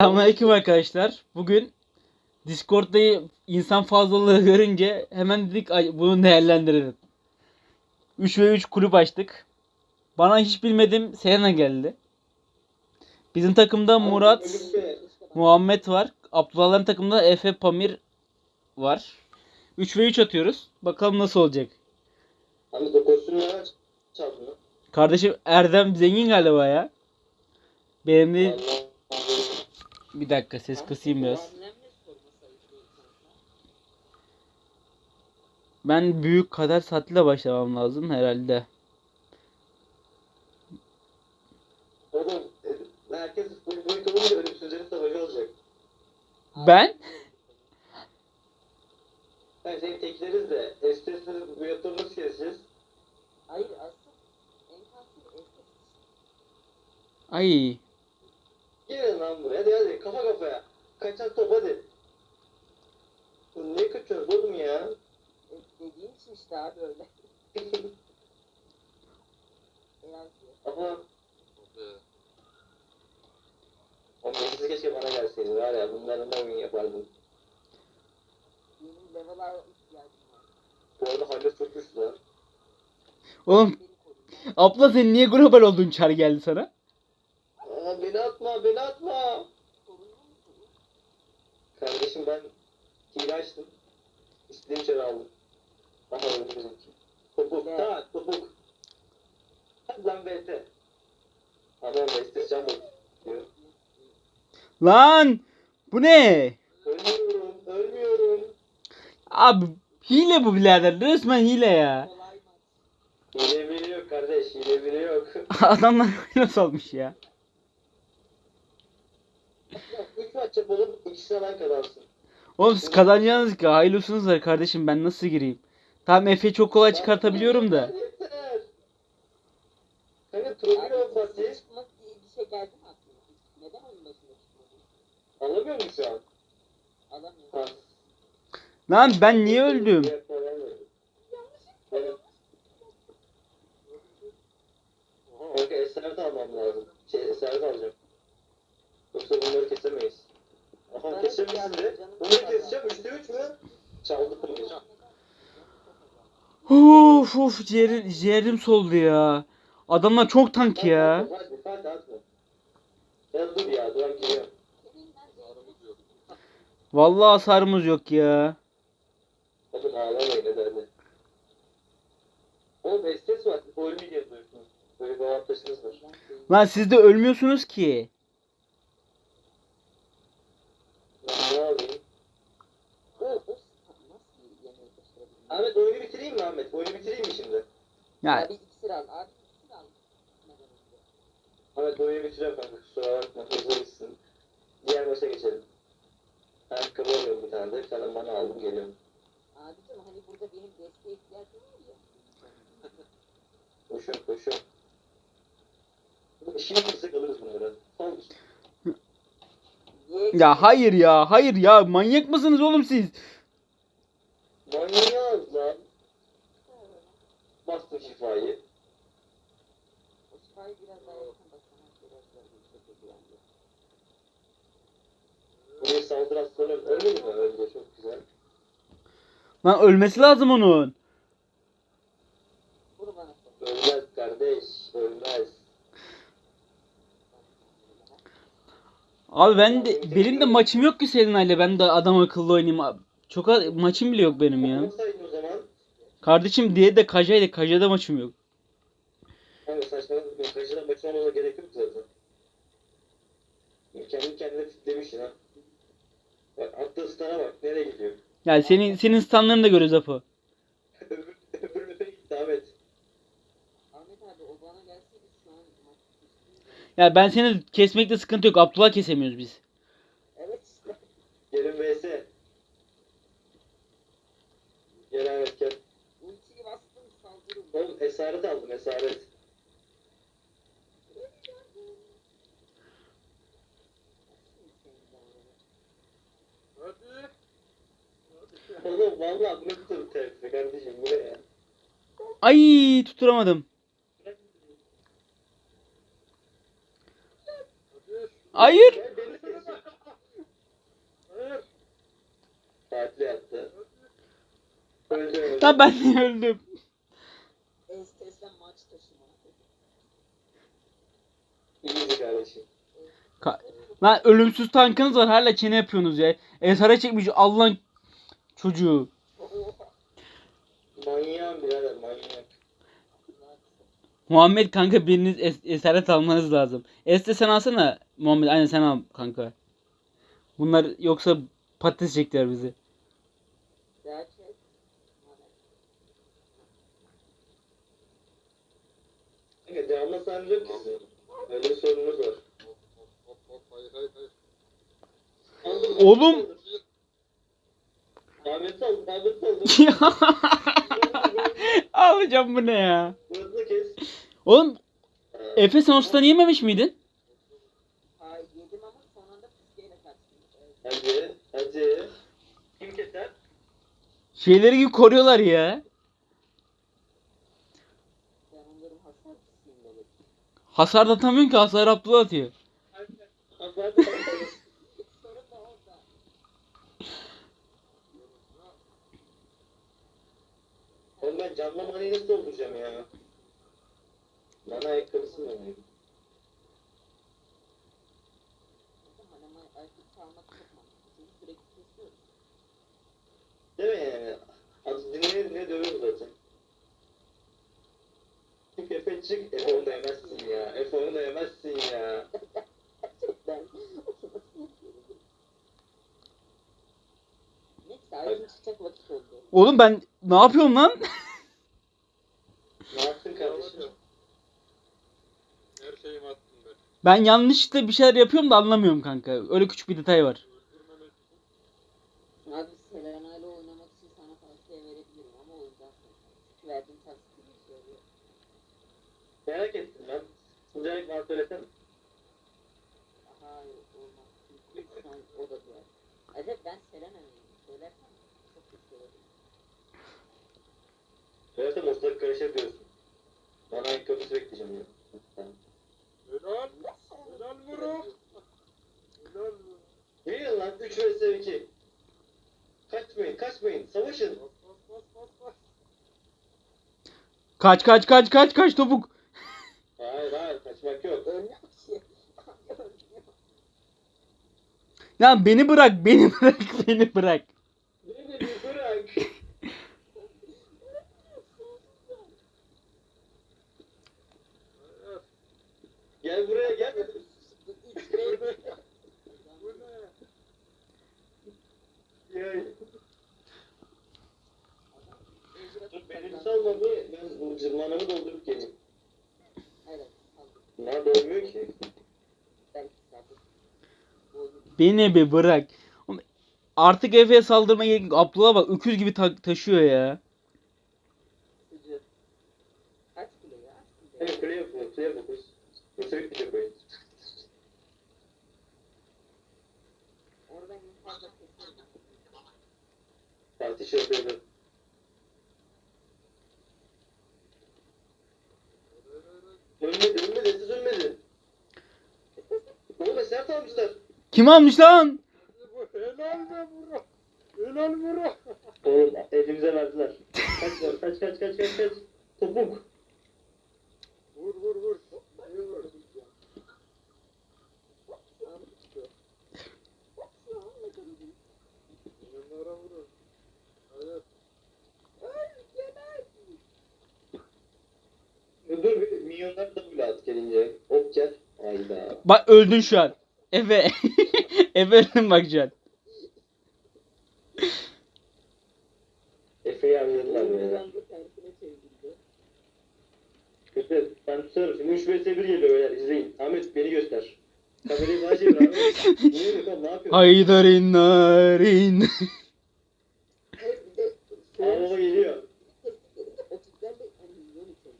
Selamünaleyküm arkadaşlar. Bugün Discord'da insan fazlalığı görünce hemen dedik "Ay, bunu değerlendirelim. 3 ve 3 kulüp açtık. Bana hiç bilmedim Selena geldi. Bizim takımda Murat, Muhammed var. Abdullah'ların takımında Efe Pamir var. 3 ve 3 atıyoruz. Bakalım nasıl olacak. Abi de? Kardeşim Erdem zengin galiba ya. Benim de bir dakika ses kısayım biraz. Ben büyük kader saatiyle başlamam lazım herhalde. Oğlum e, herkes bu boy kalınca ölümsüzlerin savaşı olacak. Ben? Ben seni tekleriz de Estes'in bu yatırı nasıl keseceğiz? Hayır enkazı esas. Ay. Gelin lan buraya hadi hadi kafa kafaya. Kaçan top hadi. Ne kaçıyorsun oğlum ya? E, dediğin için işte abi öyle. Biraz Aha. O meclisi keşke bana gelseydi var ya bunların da oyun yapardım. benim level'a ihtiyacım var. Bu arada Halil çok güçlü lan. Oğlum Beni abla sen niye global oldun çar geldi sana? Aa, beni atma beni atma. Kardeşim ben hile açtım. İstediğim içeri aldım. Aha öldü bizimki. Topuk, tak, topuk. Lan BT. Adam BT can diyor. Lan bu ne? Ölmüyorum, ölmüyorum. Abi hile bu birader resmen hile ya. Hile biri yok kardeş, hile biri yok. Adamlar nasıl olmuş ya? Maç yapalım, ikisine ben kazansın. Oğlum siz kazanacaksınız ki hayırlı olsunuz var kardeşim ben nasıl gireyim? Tamam Efe'yi çok kolay çıkartabiliyorum da. Kanka diye bir şey geldi mi aklına? Neden oyun başında çıkmadın? alamıyor musun şu an? Alamıyorum. Ha. Lan ben niye öldüm? Kanka eser de almam lazım. Şey eser de alacağım. Yoksa bunları kesemeyiz. Canım Bunları kadar. keseceğim. Üçte üç mü? Çaldı bunu. Of of ciğerim, ciğerim soldu ya. Adamlar çok tank ya. Dur. Vallahi hasarımız yok ya. Bakın ağlamayın hadi hadi. Oğlum estes var. Ölmeyeceğiz diyorsunuz. Böyle bir avantajınız var. Lan siz de ölmüyorsunuz ki. Ben ne alayım? O, o nasıl yemeği başarabilirim? Ahmet oyunu Ahmet? Oyunu bitireyim mi şimdi? Ya Abi iksir al. Abi iksir al. Ahmet oyunu bitireceğim kanka. Kusura bakma. Hızlı gitsin. Diğer maça geçelim. Ayakkabı alıyorum bir tane de. Bir tane bana aldım geliyorum. Abicim hani burada benim desteğe ihtiyacım var ya. Koşuyorum koşuyorum. Şimdi kısa alırız bunları. Ya hayır ya hayır ya manyak mısınız oğlum siz? Manyağız lan. Bastım şifayı. O şifayı biraz daha yakın baksana. Biraz daha yüksek edilendi. Buraya saldırı aslanım. Ölmedi mi? Öldü. Çok güzel. Lan ölmesi lazım onun. Ölmez kardeş. Ölmez. Abi ben de benim de maçım yok ki Selena ile ben de adam akıllı oynayayım. abi. Çok maçım bile yok benim ya. Olsaydın o zaman. Kardeşim diye de Kaja ile Kaja'da maçım yok. Abi saçmalama. Kaçıdan maçın olmana gerek yok zaten. Kendi kendine fitlemişsin ha. Bak attığı stana bak. Nereye gidiyor? Yani senin senin standlarını da görüyoruz Apo. Öbür, öbürüne gitti Ahmet. Ahmet abi o bana gelseydi şu an maç. Ya ben seni kesmekte sıkıntı yok. Abdullah kesemiyoruz biz. Evet. Gelin vs. Gel Ahmet gel. Ultiyi bastım saldırın. Oğlum esaret aldım esaret. Ay tutturamadım. Hayır. Tam ben de öldüm. Ka Lan ölümsüz tankınız var hala çene yapıyorsunuz ya. Esara çekmiş Allah'ın çocuğu. Manyağım birader manyak. Muhammed kanka biriniz es- esaret almanız lazım. Es de sen alsana Muhammed aynen sen al kanka. Bunlar yoksa patates çektiler bizi. Devamlı? Öyle sorunumuz var. Oğlum! Ahmet aldım, Ahmet aldım. Alacağım bu ne ya? Burası kes. Oğlum Efe sen Ostan yememiş miydin? Ha yedim ama son anda piskeyle kaçtım. Hadi, hadi. Kim keser? Şeyleri gibi koruyorlar ya. Ben onların hasar. Hasar da atamıyorsun ki hasar Abdullah atıyor. Ahmet Sorun Camla manayı nasıl dolduracağım ya? Bana ayakkabısı mı? Kesiyoruz. Değil mi yani? Az dinle dinle dövüyoruz zaten. Efe çık. Efe onu da yemezsin ya. Efe onu da yemezsin ya. Oğlum ben ne yapıyorum lan? Ne yaptın kardeşim? Her şeyimi attım ben. Yanlışlıkla bir şeyler yapıyorum da anlamıyorum kanka. Öyle küçük bir detay var. Abi Selena ile oynamak için sana tavsiye verebilirim ama o yüzden soracağım. Çünkü verdiğim tavsiye bir işe yarıyor. Merak ettim ben. Sıcak bana söylesene. Hayır olmaz. Çünkü şu an o da diyor. Evet ben Selena'yım. Söylersen çok kötü olur. Söylesem ortalık karışır diyorsun. Bana ayakkabısı bekleyeceğim ya. Tamam. Helal. Helal vurun. Helal vurun. Yürüyün lan 3 vs 2. Kaçmayın kaçmayın savaşın. Bas bas bas bas. Kaç kaç kaç kaç kaç topuk. Hayır hayır kaçmak yok. Ölmüyor ki. Ya beni bırak beni bırak beni bırak. Beni bir bırak. Evet. Gel buraya gel. Üç ve Bu ne? Ya. Dur bir ben bu doldurup geleyim. Evet. aldım. Bunlar dolmuyor ki. Beni bir bırak. Artık Efe'ye saldırmaya gerek yok. Abdullah bak öküz gibi ta- taşıyor ya. Evet kule kule. Mısır. Oradan Ölmedi ölmedi siz ölmedi. Oğlum eser almışlar. Kim almış lan? Bu helal be vurun. Helal vurun. Oğlum elimize verdiler. Kaç var kaç kaç kaç kaç kaç. Topuk. Vur vur vur. İyi vur. Yanlara vurun. Evet. Dur bir milyonlar da bile at gelince. Hop gel. Hayda. Bak öldün şu an. Efe. Efe öldün bak şu an. Efe'yi harcadılar böyle. Kötü. Ben tutarım. Şimdi 3 vs 1 geliyor beyler. İzleyin. Ahmet beni göster. Kamerayı bana çevir abi. Ne yapıyorsun? Haydarin narin. Evet bir de Aa baba geliyor. o tiplerle hani milyon içeriyor.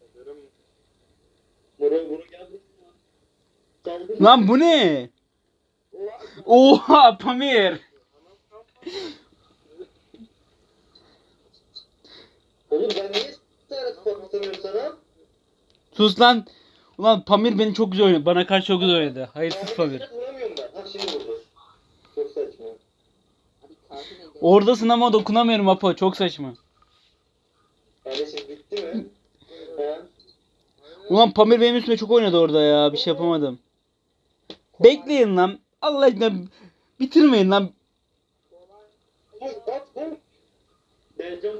Kaderim Muro Muro geldi. Saldır. Lan bu ne? Oha. Pamir. Oğlum ben niye serhat patlatamıyorum sana? Sus lan. Ulan Pamir beni çok güzel oynadı. Bana karşı çok güzel oynadı. Hayırsız Pamir. serhat vuramıyorum ben. Ha şimdi vurdu. Çok saçma. Oradasın ama dokunamıyorum Apo. Çok saçma. Kardeşim bitti mi? Ha? Ulan Pamir benim üstüme çok oynadı orada ya. Bir şey yapamadım. Bekleyin lan. Allah aşkına bitirmeyin lan.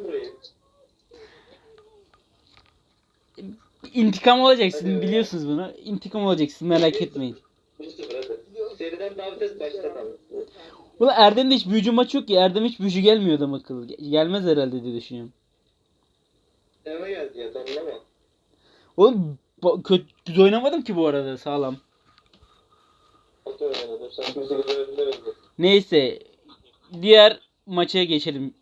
Burayı. İntikam olacak sizin biliyorsunuz bunu. İntikam olacak siz merak etmeyin. 1-0 hadi. Seriden başlatalım. Ulan Erdem'de hiç büyücü maçı yok ki. Erdem hiç büyücü gelmiyor adam akıllı. Gel- Gelmez herhalde diye düşünüyorum. Eve geldi ya tamam Oğlum kötü güzel oynamadım ki bu arada sağlam. Neyse. Diğer maça geçelim.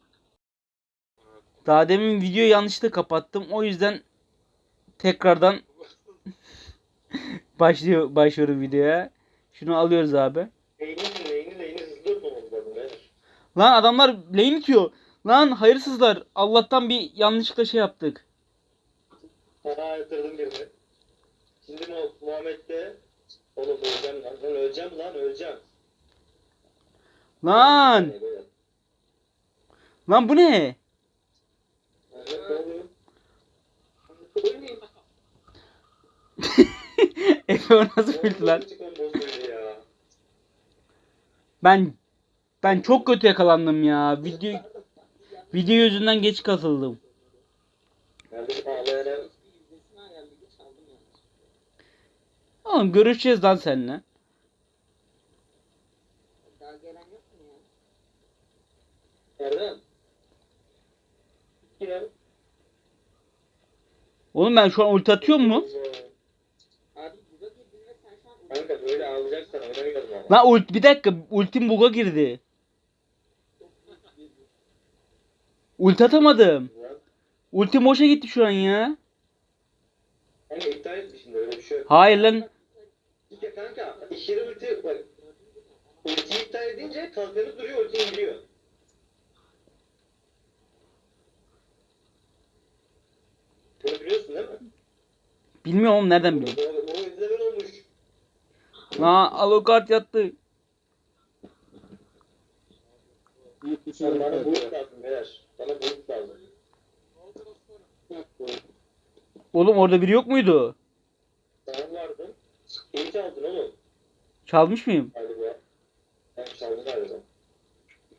Daha demin videoyu yanlışlıkla kapattım. O yüzden tekrardan başlıyor başlıyorum videoya. Şunu alıyoruz abi. Lan adamlar lane itiyor. Lan hayırsızlar. Allah'tan bir yanlışlıkla şey yaptık. Ha yatırdım birini. Şimdi Mu Muhammed'de Oğlum öleceğim lan. Lan öleceğim lan öleceğim. Lan! Lan bu ne? Efe o nasıl bildi lan? Ben ben çok kötü yakalandım ya. Video video yüzünden geç katıldım. Yüzdesini ayarlayıp çaldım yani. Oğlum görüşeceğiz lan seninle. Daha gelen yok mu ya? Erdem. Oğlum ben şu an ulti atıyor mu? An Kanka böyle ama. Lan ult bir dakika ultim bug'a girdi. Ulti atamadım. Ultim boşa gitti şu an ya. Kanka iptal etmişsin öyle bir şey yok. Hayır lan. Ya kanka iş yeri ulti bak. Ultiyi iptal edince kalkanı duruyor ulti indiriyor. Bunu biliyorsun değil mi? Bilmiyorum oğlum nereden bileyim. bunu izlemen olmuş. Lan Alucard yattı. Sen bana bulut lazım beyler. Bana bulut lazım. Oğlum orada biri yok muydu? Kimi çaldın oğlum? Çalmış mıyım? Galiba. Ben çaldım galiba.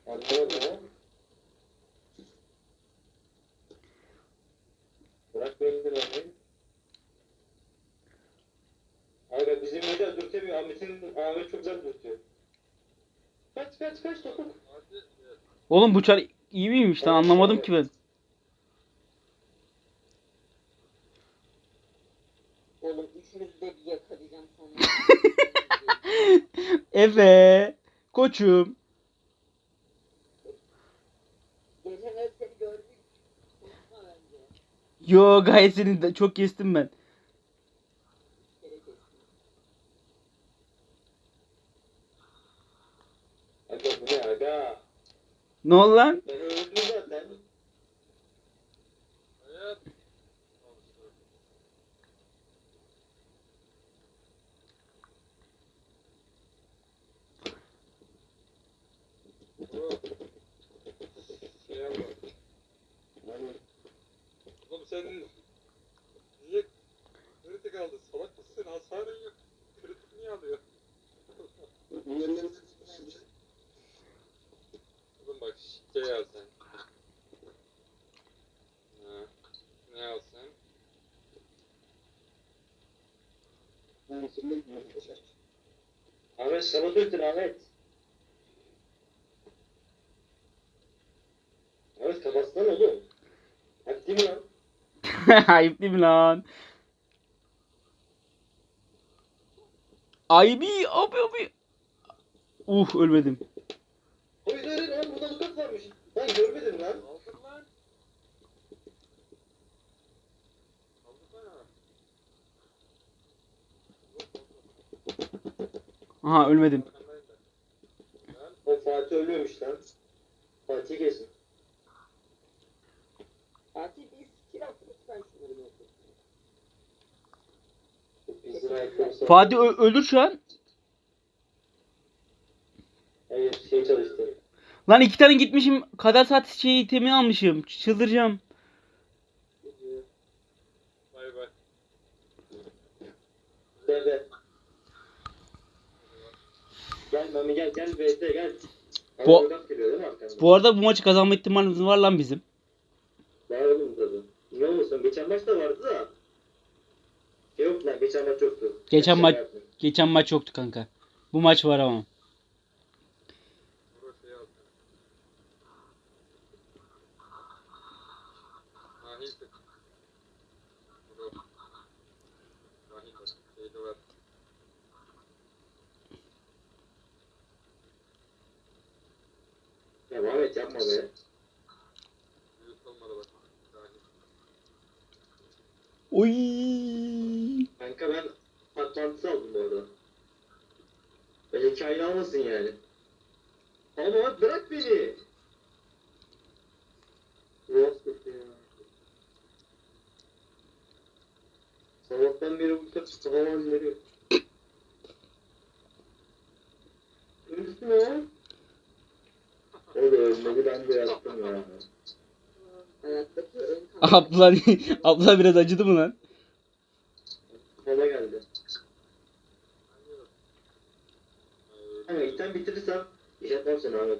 Anlamadım ama. Bırak beni de ben. Abi bizim Meda dürtemiyor. Ahmet'in Ahmet çok güzel dürtüyor. Kaç kaç kaç topuk. Oğlum bu çar iyi miymiş lan anlamadım ki ben. Oğlum üçünüzü de bir yakalayacağım sonra. Efe. Koçum. Yo gayet seni çok kestim ben. Ne oldu lan? Ben öldüm zaten. Oğlum sen niye kritik aldın? Salak mısın? Hasarın yok. Kritik niye alıyor? Oğlum bak şey al sen. Ha. Ne al sen? Dürtün Ahmet. Ahmet kapatsana oğlum. Hadi değil mi lan? Ayıp değil mi lan? Aybi abi abi. Uh ölmedim. Hayır hayır lan burada avukat varmış. Lan görmedim lan. Aha ölmedim. Ben. O Fatih ölüyormuş lan. Fatih kesin. Fatih bir skill at lütfen şunları yok. Bizim ayakkabısı. Fatih ö- ölür şu an. Hayır şey çalıştı. Lan iki tane gitmişim. Kadar saat şey itemi almışım. Çıldıracağım. Bay bay. Gel be. Gel Mami gel gel VS gel. Bu- Ama gaz geliyor değil mi arkandan? Bu arada bu maçı kazanma ihtimalimiz var lan bizim. Var oğlum tadı. Ne olmasın geçen maç da vardı da. Şey yok lan geçen maç yoktu. Geçen Şaka maç-. Geçen maç yoktu kanka. Bu maç var ama. Burası yaz. Nahi tık. Bro. Nahi tık. Şeyde var. Ya Muhammed yapma be. Oy. Kanka ben Atlantis aldım bu arada. Böyle hikaye almasın yani. Ama bırak beni. Kötü ya. Sabahtan beri bu kadar havalan veriyor. Üstüne. O da ölmedi ben de yaptım ya. Hayattaki Abla, abla biraz acıdı mı lan? Sola geldi. Ama itten bitirirsem iş yapmam seni Ahmet.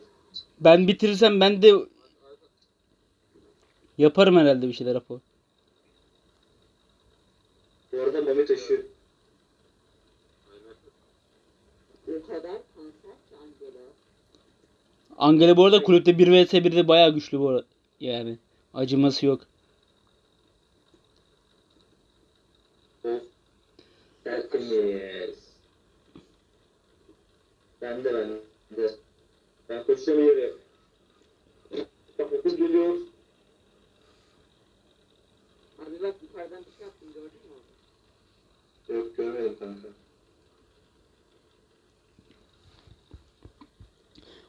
Ben bitirirsem ben de yaparım herhalde bir şeyler Apo. Bu arada Mami taşıyor. O kadar. Angela bu arada kulüpte 1 vs 1'de bayağı güçlü bu arada. Yani acıması yok. Of. Tertemiz. Ben de ben de. Ben koşacağım yere. Bak okul geliyor. Abi bak yukarıdan bir şey yaptım gördün mü? Yok görmedim kanka.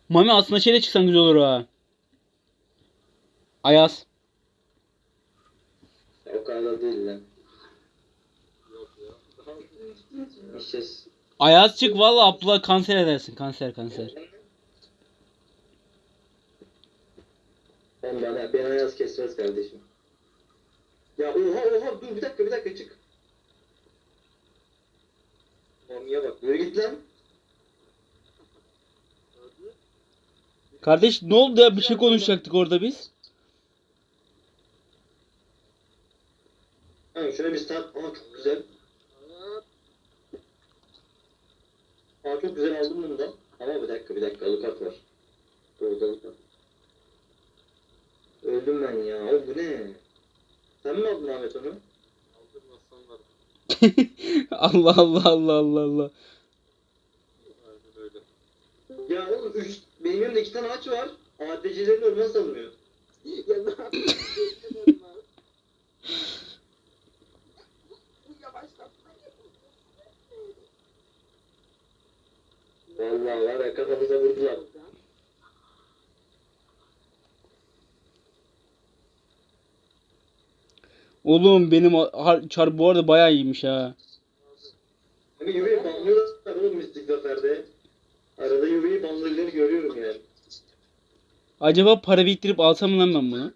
Mami aslında şeyle çıksan güzel olur ha. Ayaz. Ya, o kadar da değil lan. Ayaz çık valla Abdullah kanser edersin. Kanser kanser. Ben bana beni ayaz kesmez kardeşim. Ya oha oha dur bir dakika bir dakika çık. Mamiye bak yürü git lan. öldü. Kardeş ne oldu ya bir şey konuşacaktık orada biz. Ha şöyle bir start. Aa çok güzel. Aa çok güzel aldım bunu da. Ama bir dakika bir dakika alukat var. Dur dur. Öldüm ben ya. O bu ne? Sen mi aldın Ahmet onu? Aldım aslanlar. Allah Allah Allah Allah Allah. Ya oğlum üç, benim yanımda iki tane ağaç var. ADC'lerin ölmez salmıyor. ya ne yapayım? Vallahi var ya kafamıza vurdular. Oğlum benim har- çar bu arada bayağı iyiymiş ha. Hani yürüyüp banlıyorlar oğlum Mistik Zafer'de. Arada görüyorum yani. Acaba para biriktirip alsam lan ben bunu?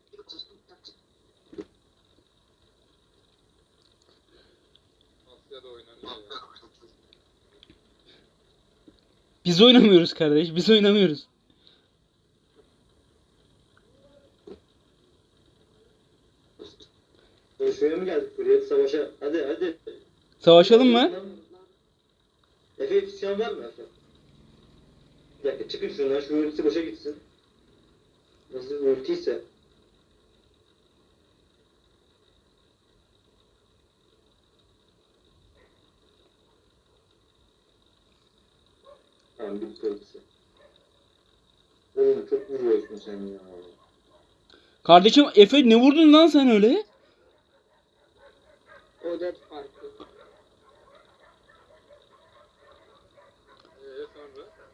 Biz oynamıyoruz kardeş. Biz oynamıyoruz. Konuşmaya mı geldik buraya? Savaşa. Hadi hadi. Savaşalım mı? Efe yetişen var mı Efe? Bir dakika çıkın şuradan. Şu ultisi boşa gitsin. Nasıl ultiyse. Tamam bitti ultisi. Oğlum çok vuruyorsun sen ya. Kardeşim Efe ne vurdun lan sen öyle? O da farkı.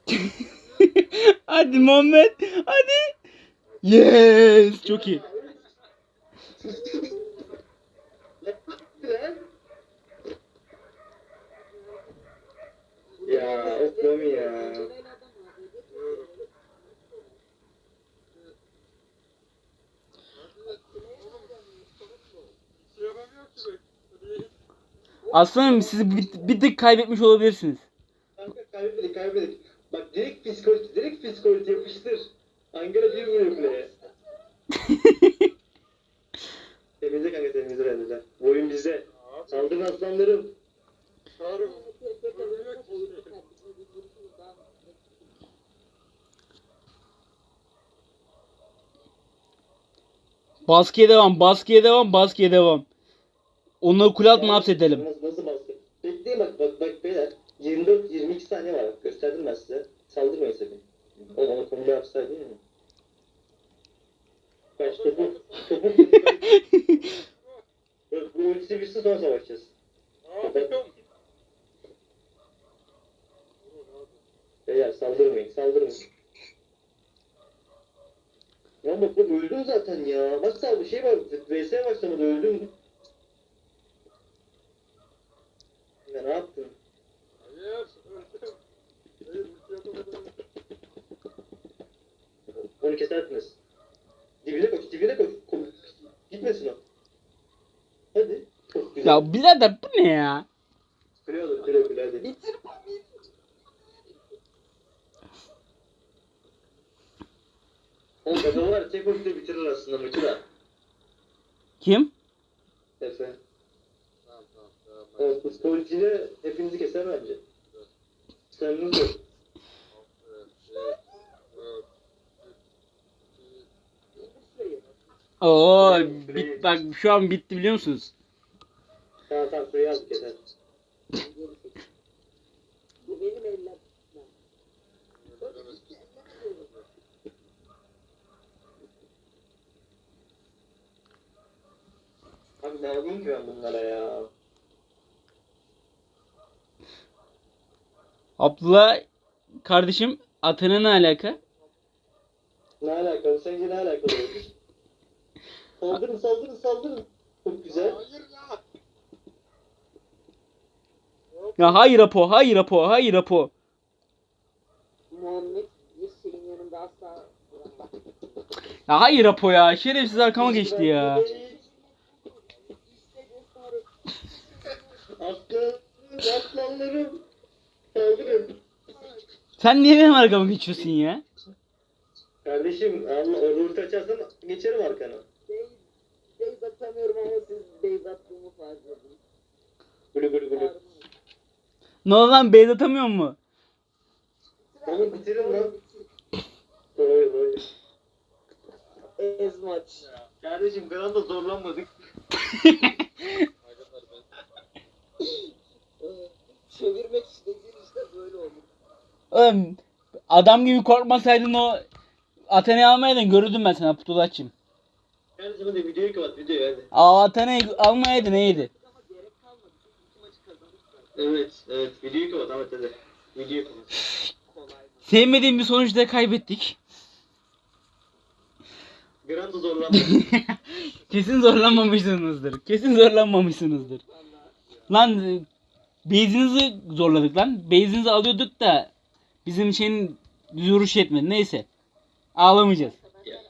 Hadi Muhammed. Hadi. Yes. Çok iyi. ya oklam ya. Aslanım sizi bir, bir tık kaybetmiş olabilirsiniz. Kanka kaybetmedik kaybetmedik. Bak direkt psikoloji, direkt psikoloji yapıştır. Ankara bir vuruyor kuleye. temizle kanka temizle temizle. Bu oyun bizde. Saldırın aslanlarım. Çağrı. Baskıya devam, baskıya devam, baskıya devam. Onları kule altına hapsedelim. Nasıl, nasıl baskı? Bekleyin bak bak bak beyler. 24-22 saniye var. Gösterdim ben size. Saldırmayın sakın. Oğlum onu konuda yapsaydı ya. Kaç Bu ultisi bitsin sonra savaşacağız. Beyler saldırmayın saldırmayın. Ya bak bak öldün zaten ya. Bak sağ şey var. VS başlamadı öldün. Ya ne yaptın? Hayır. Öldüm. Dibine koş, dibine koş. Ko- Gitmesin o. Hadi. Çok güzel. Ya birader bu ne ya? Kule alır, kule kule hadi. Bitir Oğlum Efe var, tek ulti bitirir aslında maçı da. Kim? Efe. Tamam tamam tamam. O psikolojiyle hepinizi keser bence. Sanırım yok. Oo, bit, bak şu an bitti biliyor musunuz? Tamam tamam kuleyi aldık yeter. Bu benim eller. Abi ne yapayım ki ben bunlara ya? Abdullah kardeşim Athena ne alaka? Ne alakalı? Sence ne alakalı? Saldırın saldırın saldırın. Çok güzel. Hayır ya. Ya hayır Apo, hayır Apo, hayır Apo. Muhammed bir senin yanında asla. Ya hayır Apo ya. Şerefsiz arkama geçti ya. Aslan, aslanlarım. Saldırın. Sen niye benim arkama geçiyorsun ya? Kardeşim Allah orada açarsan geçerim arkana. Bey, beyz atamıyorum ama siz beyz attığımı fark edin. Gülü gülü gülü. Ne oldu lan beyz atamıyor mu? Onu bitirin lan. Doğru doğru. Ez maç. Kardeşim zorlanmadık. Arkadaşlar ben Ee, Çevirmek istediğin işte böyle olur. Oğlum adam gibi korkmasaydın o Athena'yı almayaydın görürdüm ben sana Abdullah'cığım. İki maçı kazanırsak Evet evet videoyu kapat Ahmet hadi. Videoyu kapat. Sevmediğim bir sonuçta kaybettik. Grand'a zorlanmadık. Kesin zorlanmamışsınızdır. Kesin zorlanmamışsınızdır. Lan base'inizi zorladık lan. Base'inizi alıyorduk da bizim şeyin vuruş yetmedi. Neyse. Ağlamayacağız. Ya,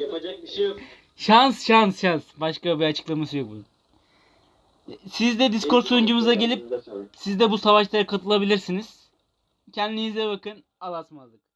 Yapacak bir şey yok. Şans şans şans. Başka bir açıklaması yok bunun. Siz de Discord sunucumuza gelip siz de bu savaşlara katılabilirsiniz. Kendinize bakın. Allah'a ısmarladık.